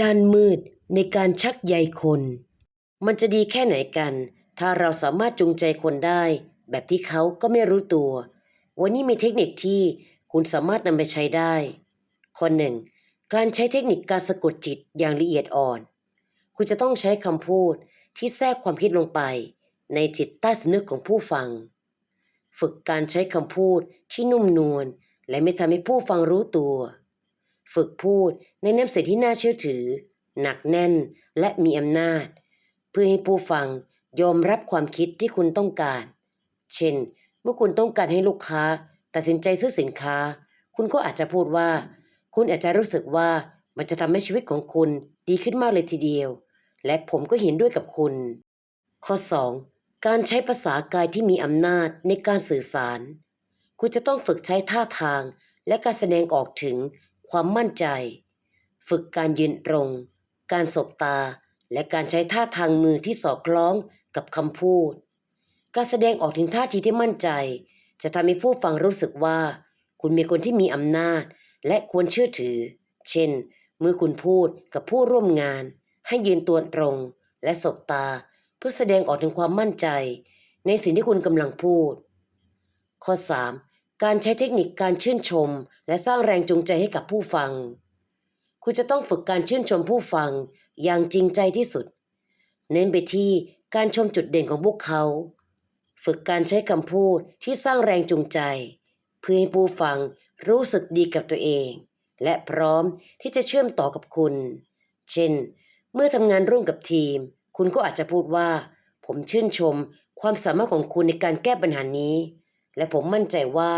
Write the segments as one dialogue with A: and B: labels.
A: ด้านมืดในการชักใยคน มันจะดีแค่ไหนกัน ถ้าเราสามารถจูงใจคนได้ แบบที่เขาก็ไม่รู้ตัว วันนี้มีเทคนิคที่คุณสามารถนำไปใช้ได้ข้อหนึ่งการใช้เทคนิคการสะกดจิตอย่างละเอียดอ่อน คุณจะต้องใช้คำพูดที่แทรกความคิดลงไป ในจิตใต้สำนึกของผู้ฟัง ฝึกการใช้คำพูดที่นุ่มนวลและไม่ทำให้ผู้ฟังรู้ตัว ฝึกพูดในน้ำเสียงที่น่าเชื่อถือ หนักแน่นและมีอำนาจ เพื่อให้ผู้ฟังยอมรับความคิดที่คุณต้องการ เช่น เมื่อคุณต้องการให้ลูกค้า ตัดสินใจซื้อสินค้า คุณก็อาจจะพูดว่า คุณอาจจะรู้สึกว่ามันจะทำให้ชีวิตของคุณดีขึ้นมากเลยทีเดียว และผมก็เห็นด้วยกับคุณ ข้อ 2. การใช้ภาษากายที่มีอำนาจในการสื่อสาร คุณจะต้องฝึกใช้ท่าทางและการแสดงออกถึง ความมั่นใจ ฝึกการยืนตรง การสบตา และการใช้ท่าทางมือที่สอดคล้องกับคำพูด การแสดงออกถึงท่าทีที่มั่นใจ จะทำให้ผู้ฟังรู้สึกว่า คุณมีคนที่มีอำนาจ และควรเชื่อถือ เช่น เมื่อคุณพูดกับผู้ร่วมงาน ให้ยืนตัวตรง และสบตา เพื่อแสดงออกถึงความมั่นใจ ในสิ่งที่คุณกำลังพูด ข้อ 3. การใช้เทคนิคการชื่นชม และสร้างแรงจูงใจให้กับผู้ฟัง คุณจะต้องฝึกการชื่นชมผู้ฟังอย่างจริงใจที่สุด เน้นไปที่การชมจุดเด่นของพวกเขา ฝึกการใช้คำพูดที่สร้างแรงจูงใจ เพื่อให้ผู้ฟังรู้สึกดีกับตัวเอง และพร้อมที่จะเชื่อมต่อกับคุณ เช่น เมื่อทำงานร่วมกับทีม คุณก็อาจจะพูดว่า ผมชื่นชมความสามารถของคุณในการแก้ปัญหานี้ และผมมั่นใจว่า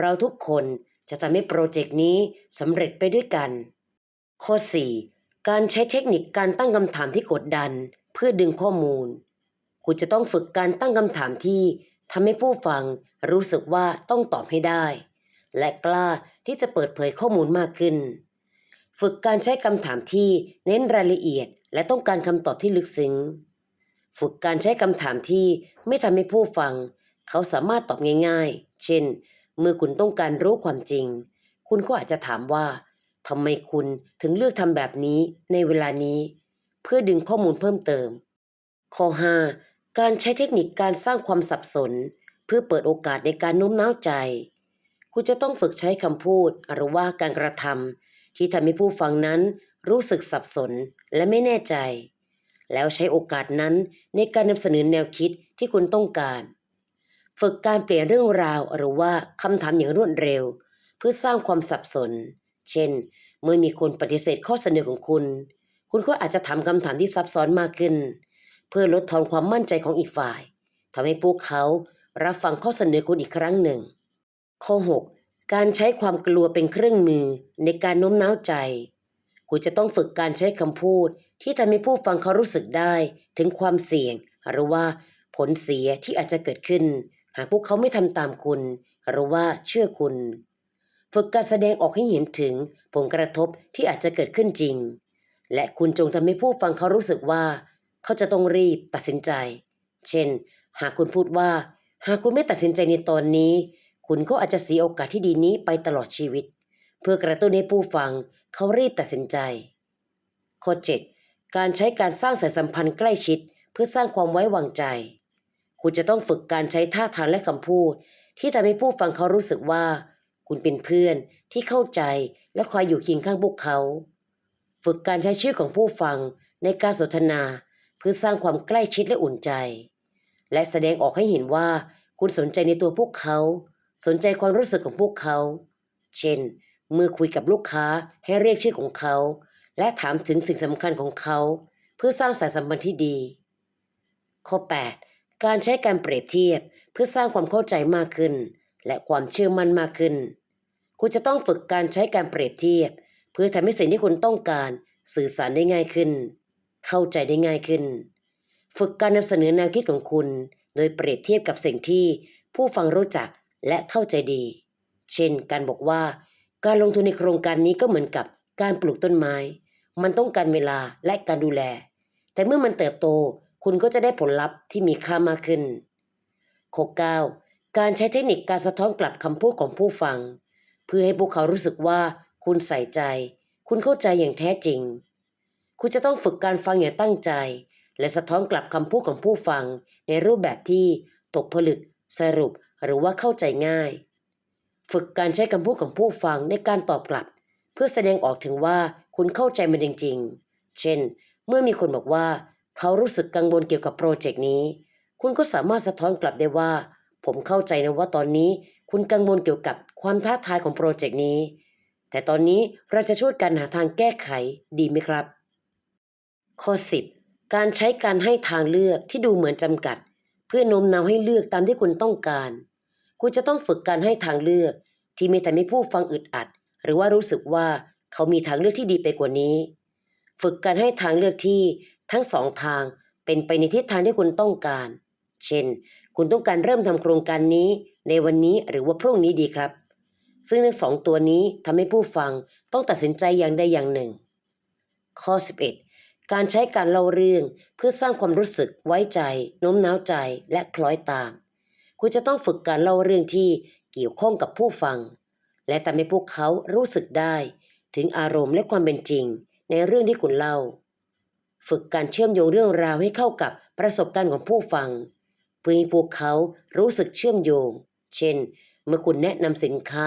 A: เราทุกคนจะทำให้โปรเจกต์นี้สำเร็จไปด้วยกัน ข้อ 4. การใช้เทคนิคการตั้งคำถามที่กดดัน เพื่อดึงข้อมูล คุณจะต้องฝึกการตั้งคำถามที่ทำให้ผู้ฟังรู้สึกว่าต้องตอบให้ได้ และกล้าที่จะเปิดเผยข้อมูลมากขึ้น ฝึกการใช้คำถามที่เน้นรายละเอียด และต้องการคำตอบที่ลึกซึ้ง ฝึกการใช้คำถามที่ไม่ทำให้ผู้ฟัง เขาสามารถตอบง่าย ๆ เช่น เมื่อคุณต้องการรู้ความจริง คุณก็อาจจะถามว่าทำไมคุณถึงเลือกทำแบบนี้ในเวลานี้ เพื่อดึงข้อมูลเพิ่มเติม ข้อ 5. การใช้เทคนิคการสร้างความสับสน เพื่อเปิดโอกาสในการโน้มน้าวใจ คุณจะต้องฝึกใช้คำพูดหรือว่าการกระทำที่ทำให้ผู้ฟังนั้นรู้สึกสับสนและไม่แน่ใจ แล้วใช้โอกาสนั้นในการนำเสนอแนวคิดที่คุณต้องการ ฝึกการเปลี่ยนเรื่องราวหรือว่าคำถามอย่างรวดเร็ว เพื่อสร้างความสับสน เช่น เมื่อมีคนปฏิเสธข้อเสนอของคุณ คุณก็อาจจะถามคำถามที่ซับซ้อนมากขึ้น เพื่อลดทอนความมั่นใจของอีกฝ่ายทำให้พวกเขารับฟังข้อเสนอคุณอีกครั้งหนึ่ง ข้อ 6. การใช้ความกลัวเป็นเครื่องมือในการโน้มน้าวใจ คุณจะต้องฝึกการใช้คำพูดที่ทำให้ผู้ฟังเขารู้สึกได้ถึงความเสี่ยง หรือว่าผลเสียที่อาจจะเกิดขึ้น หากพวกเขาไม่ทำตามคุณ หรือว่าเชื่อคุณ ฝึกการแสดงออกให้เห็นถึงผลกระทบที่อาจจะเกิดขึ้นจริง และคุณจงทำให้ผู้ฟังเขารู้สึกว่า เขาจะต้องรีบตัดสินใจ เช่น หากคุณพูดว่า หากคุณไม่ตัดสินใจในตอนนี้ คุณก็อาจจะเสียโอกาสที่ดีนี้ไปตลอดชีวิต เพื่อกระตุ้นให้ผู้ฟังเขารีบตัดสินใจข้อ 7. การใช้การสร้างสายสัมพันธ์ใกล้ชิด เพื่อสร้างความไว้วางใจ คุณจะต้องฝึกการใช้ท่าทางและคำพูด ที่ทำให้ผู้ฟังเขารู้สึกว่า คุณเป็นเพื่อนที่เข้าใจและคอยอยู่เคียงข้างพวกเขา ฝึกการใช้ชื่อของผู้ฟังในการสนทนาเพื่อสร้างความใกล้ชิดและอุ่นใจ และแสดงออกให้เห็นว่าคุณสนใจในตัวพวกเขา สนใจความรู้สึกของพวกเขา เช่น เมื่อคุยกับลูกค้าให้เรียกชื่อของเขา และถามถึงสิ่งสำคัญของเขา เพื่อสร้างสายสัมพันธ์ที่ดี ข้อ 8. การใช้การเปรียบเทียบเพื่อสร้างความเข้าใจมากขึ้น และความเชื่อมั่นมากขึ้น คุณจะต้องฝึกการใช้การเปรียบเทียบ เพื่อทำให้สิ่งที่คุณต้องการสื่อสารได้ง่ายขึ้น เข้าใจได้ง่ายขึ้น ฝึกการนำเสนอแนวคิดของคุณ โดยเปรียบเทียบกับสิ่งที่ผู้ฟังรู้จักและเข้าใจดี เช่น การบอกว่า การลงทุนในโครงการนี้ก็เหมือนกับการปลูกต้นไม้ มันต้องการเวลาและการดูแล แต่เมื่อมันเติบโต คุณก็จะได้ผลลัพธ์ที่มีค่ามากขึ้นข้อ 9. การใช้เทคนิคการสะท้อนกลับคำพูดของผู้ฟัง เพื่อให้พวกเขารู้สึกว่าคุณใส่ใจ คุณเข้าใจอย่างแท้จริง คุณจะต้องฝึกการฟังอย่างตั้งใจ และสะท้อนกลับคำพูดของผู้ฟัง ในรูปแบบที่ตกผลึก สรุปหรือว่าเข้าใจง่าย ฝึกการใช้คำพูดของผู้ฟังในการตอบกลับ เพื่อแสดงออกถึงว่าคุณเข้าใจมันจริง ๆ เช่น เมื่อมีคนบอกว่า เขารู้สึกกังวลเกี่ยวกับโปรเจกต์นี้ คุณก็สามารถสะท้อนกลับได้ว่า ผมเข้าใจนะว่าตอนนี้คุณกังวลเกี่ยวกับความท้าทายของโปรเจกต์นี้ แต่ตอนนี้เราจะช่วยกันหาทางแก้ไขดีไหมครับ ข้อ 10 การใช้การให้ทางเลือกที่ดูเหมือนจำกัด เพื่อโน้มน้าวให้เลือกตามที่คุณต้องการ คุณจะต้องฝึกการให้ทางเลือก ที่ไม่ทำให้ผู้ฟังอึดอัด หรือว่ารู้สึกว่าเขามีทางเลือกที่ดีไปกว่านี้ ฝึกการให้ทางเลือกที่ ทั้งสองทางเป็นไปในทิศทางที่คุณต้องการ เช่น คุณต้องการเริ่มทำโครงการนี้ในวันนี้หรือว่าพรุ่งนี้ดีครับ ซึ่งทั้งสองตัวนี้ทำให้ผู้ฟังต้องตัดสินใจอย่างใดอย่างหนึ่ง ข้อ 11 การใช้การเล่าเรื่องเพื่อสร้างความรู้สึกไว้ใจโน้มน้าวใจและคล้อยตาม คุณจะต้องฝึกการเล่าเรื่องที่เกี่ยวข้องกับผู้ฟัง และทำให้พวกเขารู้สึกได้ ถึงอารมณ์และความเป็นจริง ในเรื่องที่คุณเล่า ฝึกการเชื่อมโยงเรื่องราวให้เข้ากับประสบการณ์ของผู้ฟัง เพื่อให้พวกเขารู้สึกเชื่อมโยง เช่น เมื่อคุณแนะนำสินค้า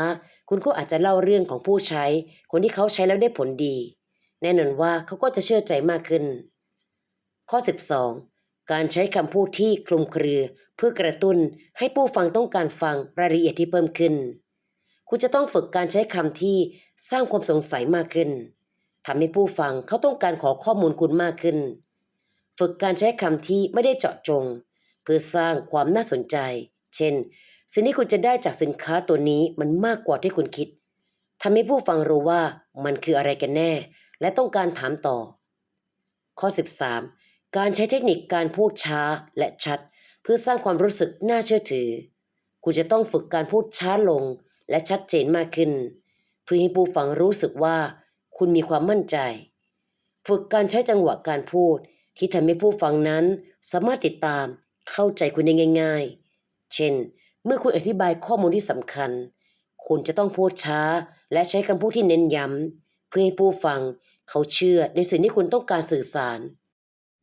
A: คุณก็อาจจะเล่าเรื่องของผู้ใช้ คนที่เขาใช้แล้วได้ผลดี แน่นอนว่าเขาก็จะเชื่อใจมากขึ้น ข้อ 12 การใช้คำพูดที่คลุมเครือ เพื่อกระตุ้นให้ผู้ฟังต้องการฟังรายละเอียดที่เพิ่มขึ้น คุณจะต้องฝึกการใช้คำที่สร้างความสงสัยมากขึ้น ทำให้ผู้ฟังเขาต้องการขอข้อมูลคุณมากขึ้น ฝึกการใช้คำที่ไม่ได้เจาะจง เพื่อสร้างความน่าสนใจ เช่น สิ่งที่คุณจะได้จากสินค้าตัวนี้มันมากกว่าที่คุณคิดทำให้ผู้ฟังรู้ว่ามันคืออะไรกันแน่ และต้องการถามต่อ ข้อ 13 การใช้เทคนิคการพูดช้าและชัด เพื่อสร้างความรู้สึกน่าเชื่อถือ คุณจะต้องฝึกการพูดช้าลงและชัดเจนมากขึ้น เพื่อให้ผู้ฟังรู้สึกว่า คุณมีความมั่นใจ ฝึกการใช้จังหวะการพูด ที่ทำให้ผู้ฟังนั้น สามารถติดตามเข้าใจคุณได้ง่าย ๆ เช่น เมื่อคุณอธิบายข้อมูลที่สำคัญ คุณจะต้องพูดช้า และใช้คำพูดที่เน้นย้ำเพื่อให้ผู้ฟังเขาเชื่อในสิ่งที่คุณต้องการสื่อสาร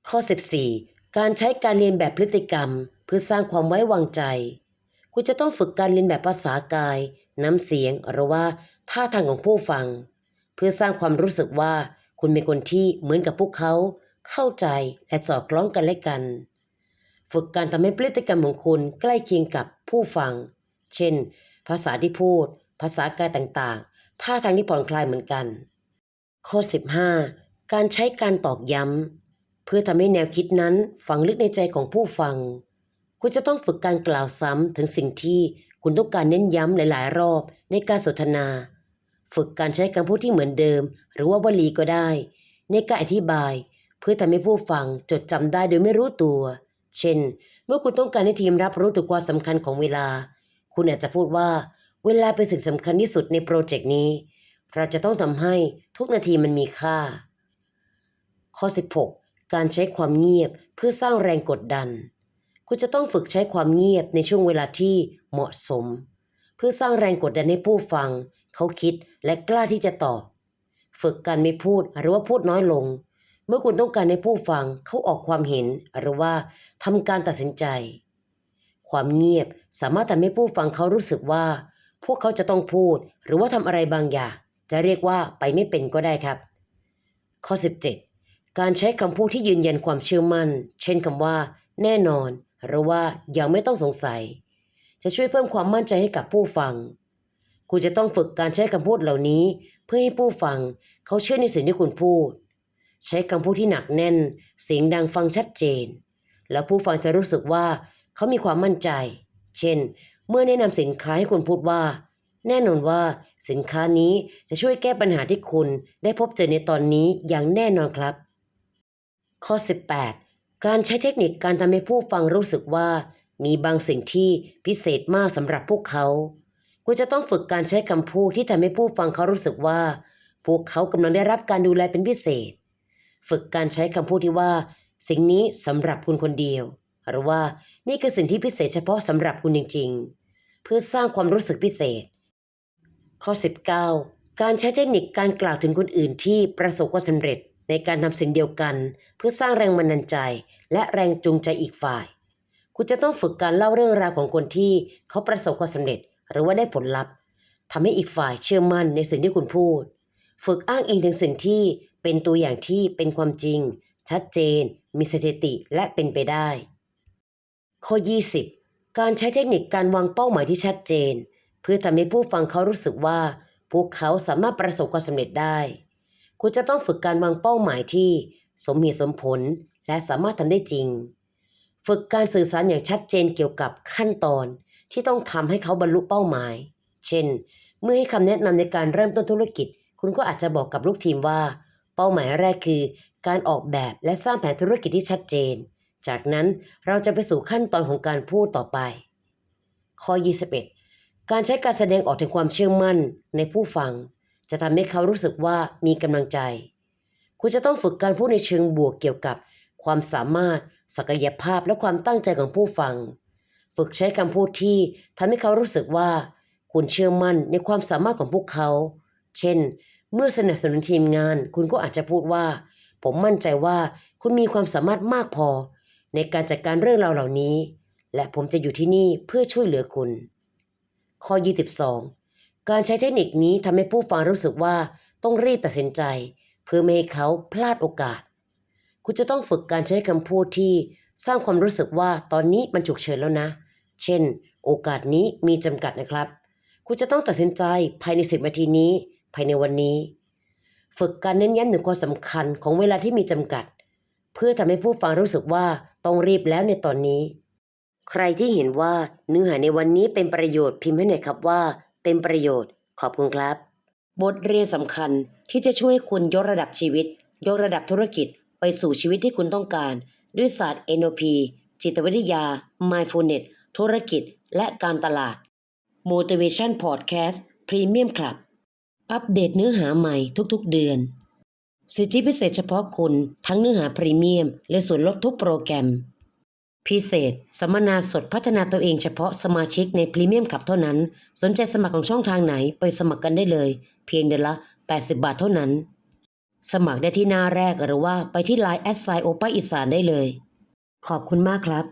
A: ข้อ 14 การใช้การเรียนแบบพฤติกรรม เพื่อสร้างความไว้วางใจ คุณจะต้องฝึกการเรียนแบบภาษากาย น้ำเสียง หรือว่าท่าทางของผู้ฟัง เพื่อสร้างความรู้สึกว่าคุณเป็นคนที่เหมือนกับพวกเขา เข้าใจและสอดคล้องกันและกัน ฝึกการทำให้พฤติกรรมของคุณใกล้เคียงกับผู้ฟัง เช่น ภาษาที่พูด ภาษากายต่างๆ ท่าทางที่ผ่อนคลายเหมือนกัน ข้อ 15 การใช้การตอกย้ำ เพื่อทำให้แนวคิดนั้นฝังลึกในใจของผู้ฟัง คุณจะต้องฝึกการกล่าวซ้ำถึงสิ่งที่คุณต้องการเน้นย้ำหลายๆ รอบในการสนทนา ฝึกการใช้คำพูดที่เหมือนเดิม หรือว่าวลีก็ได้ ในการอธิบาย เพื่อทำให้ผู้ฟังจดจำได้โดยไม่รู้ตัว เช่น เมื่อคุณต้องการให้ทีมรับรู้ถึงความสำคัญของเวลา คุณอาจจะพูดว่า เวลาเป็นสิ่งสำคัญที่สุดในโปรเจกต์นี้ เราจะต้องทำให้ทุกนาทีมันมีค่า ข้อ 16 การใช้ความเงียบเพื่อสร้างแรงกดดัน คุณจะต้องฝึกใช้ความเงียบในช่วงเวลาที่เหมาะสม เพื่อสร้างแรงกดดันให้ผู้ฟัง เขาคิดและกล้าที่จะตอบ ฝึกการไม่พูดหรือว่าพูดน้อยลง เมื่อคุณต้องการให้ผู้ฟังเขาออกความเห็นหรือว่าทำการตัดสินใจ ความเงียบสามารถทำให้ผู้ฟังเขารู้สึกว่า พวกเขาจะต้องพูดหรือว่าทำอะไรบางอย่าง จะเรียกว่าไปไม่เป็นก็ได้ครับ ข้อ 17 การใช้คำพูดที่ยืนยันความเชื่อมั่น เช่นคำว่า แน่นอน หรือว่ายังไม่ต้องสงสัย จะช่วยเพิ่มความมั่นใจให้กับผู้ฟัง คุณจะต้องฝึกการใช้คำพูดเหล่านี้ เพื่อให้ผู้ฟังเขาเชื่อในสิ่งที่คุณพูด ใช้คำพูดที่หนักแน่น เสียงดังฟังชัดเจน แล้วผู้ฟังจะรู้สึกว่าเขามีความมั่นใจ เช่น เมื่อแนะนำสินค้าให้คุณพูดว่า แน่นอนว่าสินค้านี้จะช่วยแก้ปัญหาที่คุณได้พบเจอในตอนนี้อย่างแน่นอนครับ ข้อ 18 การใช้เทคนิคการทำให้ผู้ฟังรู้สึกว่า มีบางสิ่งที่พิเศษมากสำหรับพวกเขา คุณจะต้องฝึกการใช้คำพูดที่ทำให้ผู้ฟังเขารู้สึกว่า พวกเขากำลังได้รับการดูแลเป็นพิเศษ ฝึกการใช้คำพูดที่ว่า สิ่งนี้สำหรับคุณคนเดียว หรือว่านี่คือสิ่งที่พิเศษเฉพาะสำหรับคุณจริง ๆ เพื่อสร้างความรู้สึกพิเศษ ข้อ 19 การใช้เทคนิคการกล่าวถึงคนอื่นที่ประสบความสำเร็จในการทำสิ่งเดียวกัน เพื่อสร้างแรงบันดาลใจ และแรงจูงใจอีกฝ่าย คุณจะต้องฝึกการเล่าเรื่องราวของคนที่เขาประสบความสำเร็จ หรือว่าได้ผลลัพธ์ทำให้อีกฝ่ายเชื่อมั่นในสิ่งที่คุณพูด ฝึกอ้างอิงถึงสิ่งที่เป็นตัวอย่างที่เป็นความจริง ชัดเจน มีสถิติและเป็นไปได้ ข้อ 20 การใช้เทคนิคการวางเป้าหมายที่ชัดเจน เพื่อทำให้ผู้ฟังเขารู้สึกว่า พวกเขาสามารถประสบความสำเร็จได้ คุณจะต้องฝึกการวางเป้าหมายที่ สมเหตุสมผลและสามารถทำได้จริง ฝึกการสื่อสารอย่างชัดเจนเกี่ยวกับขั้นตอน ที่ต้องทำให้เขาบรรลุเป้าหมาย เช่น เมื่อให้คำแนะนำในการเริ่มต้นธุรกิจ คุณก็อาจจะบอกกับลูกทีมว่า เป้าหมายแรกคือ การออกแบบและสร้างแผนธุรกิจที่ชัดเจน จากนั้นเราจะไปสู่ขั้นตอนของการพูดต่อไป ข้อ 21 การใช้การแสดงออกถึงความเชื่อมั่นในผู้ฟัง จะทำให้เขารู้สึกว่ามีกำลังใจ คุณจะต้องฝึกการพูดในเชิงบวกเกี่ยวกับ ความสามารถศักยภาพและความตั้งใจของผู้ฟัง ฝึกใช้คำพูดที่ทำให้เขารู้สึกว่า คุณเชื่อมั่นในความสามารถของพวกเขา เช่น เมื่อสนับสนุนทีมงาน คุณก็อาจจะพูดว่า ผมมั่นใจว่าคุณมีความสามารถมากพอ ในการจัดการเรื่องราวเหล่านี้ และผมจะอยู่ที่นี่เพื่อช่วยเหลือคุณ ข้อ 22 การใช้เทคนิคนี้ทำให้ผู้ฟังรู้สึกว่าต้องรีบตัดสินใจ เพื่อไม่ให้เขาพลาดโอกาส คุณจะต้องฝึกการใช้คำพูดที่สร้างความรู้สึกว่าตอนนี้มันฉุกเฉินแล้วนะ เช่น โอกาสนี้มีจำกัดนะครับ คุณจะต้องตัดสินใจภายใน 10นาทีนี้ ภายในวันนี้ ฝึกการเน้นย้ำถึงความสำคัญของเวลาที่มีจำกัด เพื่อทำให้ผู้ฟังรู้สึกว่าต้องรีบแล้วในตอนนี้ ใครที่เห็นว่าเนื้อหาในวันนี้เป็นประโยชน์พิมพ์ให้หน่อยครับว่า เป็นประโยชน์ ขอบคุณครับ บทเรียนสำคัญที่จะช่วยคุณยกระดับชีวิต ยกระดับธุรกิจไปสู่ชีวิตที่คุณต้องการ ด้วยศาสตร์ NLP จิตวิทยา Mindfulness ธุรกิจและการตลาด Motivation Podcast Premium Club อัปเดตเนื้อหาใหม่ทุกๆเดือน สิทธิพิเศษเฉพาะคุณทั้งเนื้อหาพรีเมียม และส่วนลดทุกโปรแกรม พิเศษ สัมมนาสดพัฒนาตัวเองเฉพาะสมาชิกในพรีเมียมขับเท่านั้น สนใจสมัครของช่องทางไหนไปสมัครกันได้เลย เพียงเดือนละ 80 บาทเท่านั้น สมัครได้ที่หน้าแรกหรือว่าไปที่ไลน์แอดไซโอป้าอีสานได้เลย ขอบคุณมากครับ